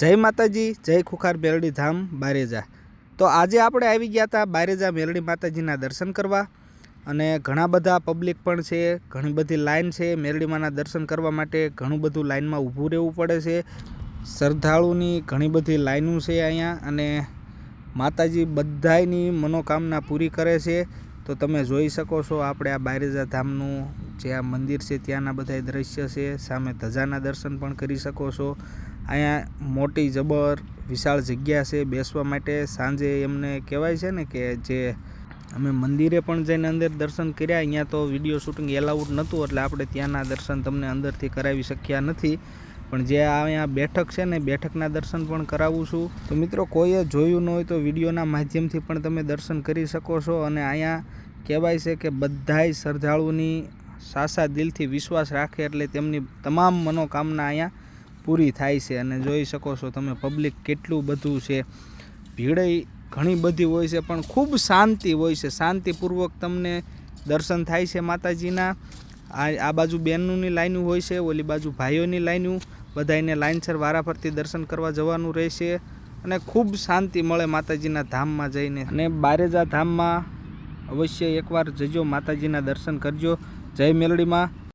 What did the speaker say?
જય માતાજી, જય ખુખાર મેરડી ધામ બારેજા. તો આજે આપણે આવી ગયા હતા બારેજા મેરડી માતાજીના દર્શન કરવા. અને ઘણા બધા પબ્લિક પણ છે, ઘણી બધી લાઈન છે મેરડીમાના દર્શન કરવા માટે. ઘણું બધું લાઈનમાં ઊભું રહેવું પડે છે. શ્રદ્ધાળુની ઘણી બધી લાઈનો છે અહીંયા. અને માતાજી બધાયની મનોકામના પૂરી કરે છે. તો તમે જોઈ શકો છો આપણે આ બારેજા ધામનું જે આ મંદિર છે ત્યાંના બધા દ્રશ્ય છે. સામે ધજાના દર્શન પણ કરી શકો છો. અહીંયા મોટી જબર, વિશાળ જગ્યા છે બેસવા માટે. સાંજે એમને કહેવાય છે ને કે જે અમે મંદિરે પણ જઈને અંદર દર્શન કર્યા, અહીંયા તો વીડિયો શૂટિંગ એલાઉડ નહોતું, એટલે આપણે ત્યાંના દર્શન તમને અંદરથી કરાવી શક્યા નથી. પણ જે આ અહીંયા બેઠક છે ને, બેઠકના દર્શન પણ કરાવું છું. તો મિત્રો, કોઈએ જોયું ન હોય તો વિડીયોના માધ્યમથી પણ તમે દર્શન કરી શકો છો. અને અહીંયા કહેવાય છે કે બધાય શ્રદ્ધાળુની સાસા દિલથી વિશ્વાસ રાખે, એટલે તેમની તમામ મનોકામના અહીંયા પૂરી થાય છે અને જોઈ શકો છો તમે પબ્લિક કેટલું બધું છે. ભીડય ઘણી બધી હોય છે, પણ ખૂબ શાંતિ હોય છે. શાંતિપૂર્વક તમને દર્શન થાય છે માતાજીના. આ આ બાજુ બહેનોની લાઈનું હોય છે, ઓલી બાજુ ભાઈઓની લાઈનો. બધાને લાઈનસર વારાફરતી દર્શન કરવા જવાનું રહેશે અને ખૂબ શાંતિ મળે માતાજીના ધામમાં જઈને. અને બારેજા ધામમાં અવશ્ય એકવાર જજો માતાજીના દર્શન કરજો. જય મેલડીમાં.